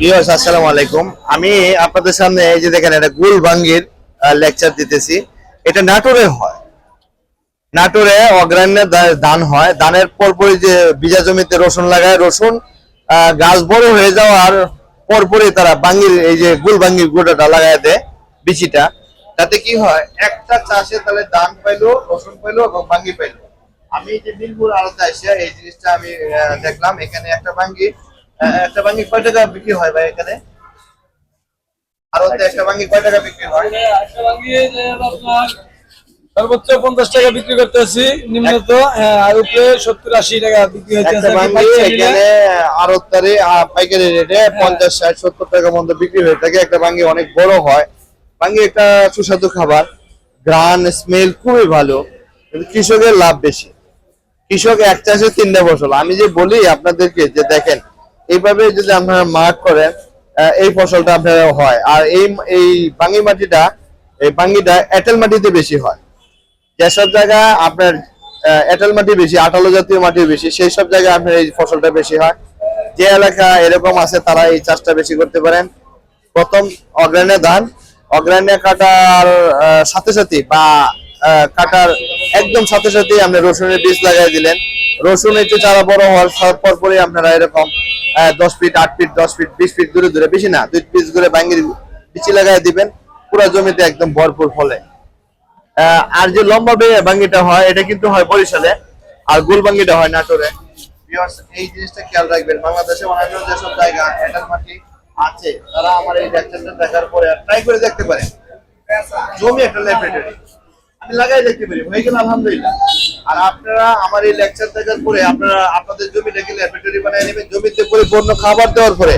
বিয়স আসসালামু আলাইকুম। আমি আপনাদের সামনে এই যে দেখেন লেকচার দিতেছি। এটা নাটোরে হয়। নাটোরে হয়। পরপরই যে বিজা জমিতে রসুন লাগায় রসুন গাছ বড় হয়ে যাওয়ার পরপরই তারা বাঙ্গির এই যে গুল ভাঙ্গির গোটাটা লাগায় দেয় বিচিটা। তাতে কি হয় একটা চাষে তাহলে ধান পাইলো রসুন পাইলো এবং বাঙ্গি পাইলো। আমি যে মিরপুর আলাদা আসিয়া এই জিনিসটা আমি দেখলাম। এখানে একটা আহ, একটা বাঙ্গি কয় টাকা বিক্রি হয় ভাই এখানে? আড়তে একটা বাঙ্গি কয় টাকা বিক্রি হয়? একটা সর্বোচ্চ পঞ্চাশ টাকা বিক্রি করতেছি নিম্নত হ্যাঁ, আর উপরে সত্তর আশি টাকা বিক্রি হচ্ছে বাঙ্গি পাইকারি রেটে হ্যাঁ। পঞ্চাশ ষাট সত্তর টাকা মতো বিক্রি হয়ে থাকে। একটা বাঙ্গি অনেক বড় হয়। বাঙ্গি একটা সুস্বাদু খাবার। গ্রান স্মেল খুবই ভালো। কিন্তু কৃষকের লাভ বেশি। কৃষক এক চাষে তিনটা ফসল। আমি যে বলি আপনাদেরকে যে দেখেন এইভাবে যদি আপনারা মাঠ করেন এই ফসলটা আপনারা হয়। আর এই এই বাঙ্গি মাটিটা, এই বাঙ্গিটা এঁটেল মাটিতে বেশি হয়। যেসব জায়গা আপনার এঁটেল মাটি বেশি, আঠালো জাতীয় মাটি বেশি, সেই সব জায়গায় আপনার এই ফসলটা বেশি হয়। যে এলাকা এরকম আছে, তারা এই চাষটা বেশি করতে পারেন। প্রথম অগ্রাণে ধান, অগ্রাণে কাটার সাথে সাথে বা কাটার একদম সাথে সাথে আপনি রসুনের বীজ লাগাই দিলেন। রসুন একটু চারা বড় হওয়ার সব পরপরই আপনারা এরকম দশ ফিট আট ফিট দশ ফিট বিশ ফিট দূরে দূরে, বেশি না, দুই পিস করে বাঙ্গির বিচি লাগাই দিবেন। পুরো জমিতে একদম ভরপুর ফলে। আর যে লম্বা বাঙ্গিটা হয়, এটা কিন্তু হয় বরিশালে। আর গোল বাঙ্গিটা হয় নাটোরে। এই জিনিসটা খেয়াল রাখবেন, বাংলাদেশে অন্যান্য যেসব জায়গা, এটার মাটি আছে, তারা আমার এই দেখার পরে ট্রাই করে দেখতে পারে জমি একটা ল্যাবরেটরি লাগাই দেখতে পারি। হয়ে গেল আলহামদুলিল্লাহ। আর আপনারা আমার এই লেকচার দেখার পরে আপনারা আপনাদের বানিয়ে নেবেন, জমিতে খাবার দেওয়ার পরে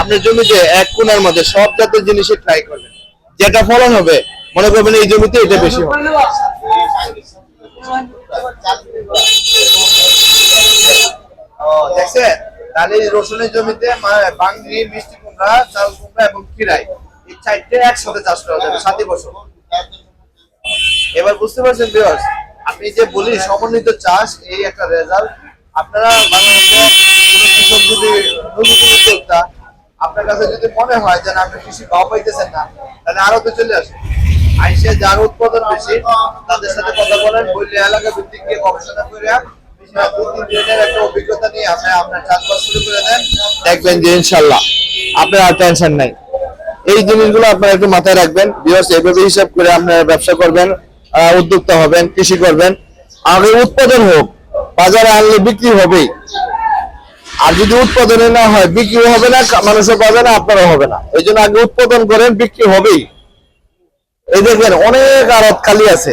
আপনার জমিতে এক কোণার মধ্যে সব জাতের জিনিসই ট্রাই করবেন। যেটা ফলন হবে, মনে করবেন এই জমিতে এটা বেশি হবে। রসুনের জমিতে মিষ্টি কুমড়া, চাল কুমড়া এবং খিরাই এই চারটে একসাথে চাষ করা যাবে সাতই বছর। এবার বুঝতে পারছেন বিয়ার্স আপনি যে বলি সমন্বিত চাষ, এই একটা রেজাল্ট আপনারা বাংলাদেশে কোনো কৃষক যদি নতুন উদ্যোক্তা, আপনার কাছে যদি মনে হয় যে আপনি কৃষি ভাও পাইতেছেন না, তাহলে আরও তো চলে আসে আইসে যার উৎপাদন বেশি, তাদের সাথে কথা বলেন, বললে এলাকা ভিত্তিক গিয়ে গবেষণা করে একটা অভিজ্ঞতা নিয়ে আপনি আপনার চাষবাস শুরু করে দেন। দেখবেন যে ইনশাল্লাহ, আপনার আর টেনশন নাই। এই জিনিসগুলো আপনারা একটু মাথায় রাখবেন। এইভাবে হিসাব করে আপনারা ব্যবসা করবেন উদ্যোক্তা হবেন, কৃষি করবেন। আগে উৎপাদন হোক, বাজারে আনলে বিক্রি হবেই। আর যদি উৎপাদনে না হয়, বিক্রি হবে না মানুষও পাবে না আপনারও হবে না। এই জন্য আগে উৎপাদন করেন, বিক্রি হবেই। এই দেখেন, অনেক আড়ত খালি আছে।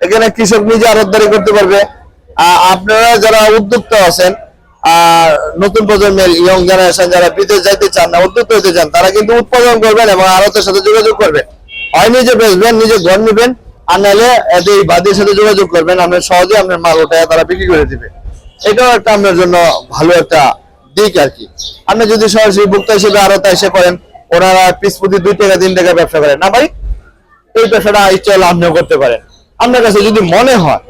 এখানে কৃষক নিজে আড়তদারি করতে পারবে। আপনারা যারা উদ্যোক্তা আছেন নতুন প্রজন্মের ইয়ং জেনারেশন যারা বিদেশ যাইতে চান না, উদ্যোক্তা হতে চান, তারা কিন্তু উৎপাদন করবেন এবং আড়তের সাথে যোগাযোগ করবেন। হয় নিজে বেচবেন, নিজে ঘর নেবেন, আর নাহলে এই বাদের সাথে যোগাযোগ করবেন, আপনার সহজে আপনার মাল ওঠায় তারা বিক্রি করে দিবে। এটাও একটা আপনার জন্য ভালো একটা দিক আর কি। আপনি যদি সরাসরি ভোক্তা হিসেবে আড়তা এসে করেন, ওনারা পিস প্রতি দুই টাকা, তিন টাকা ব্যবসা করেন। না ভাই, এই ব্যবসাটা ইচ্ছা হলে আপনিও করতে পারেন। আপনার কাছে যদি মনে হয়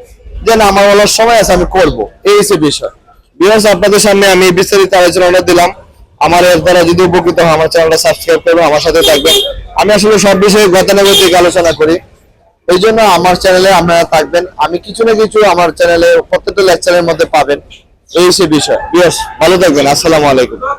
যে না, আমার বলার সময় আছে, আমি করব, এই হচ্ছে বিষয়। বিকজ আপনাদের সামনে আমি বিস্তারিত আলোচনা দিলাম। আমার এর দ্বারা যদি উপকৃত হয় আমার চ্যানেলটা সাবস্ক্রাইব করবে আমার সাথে থাকবেন। আমি আসলে সব বিষয়ে গতানুগতিক আলোচনা করি। এই জন্য আমার চ্যানেলে আপনারা থাকবেন। আমি কিছু না কিছু আমার চ্যানেলে প্রত্যেকটা লেকচারের মধ্যে পাবেন। এই সে বিষয়। বিয়াস ভালো থাকবেন। আসসালামু আলাইকুম।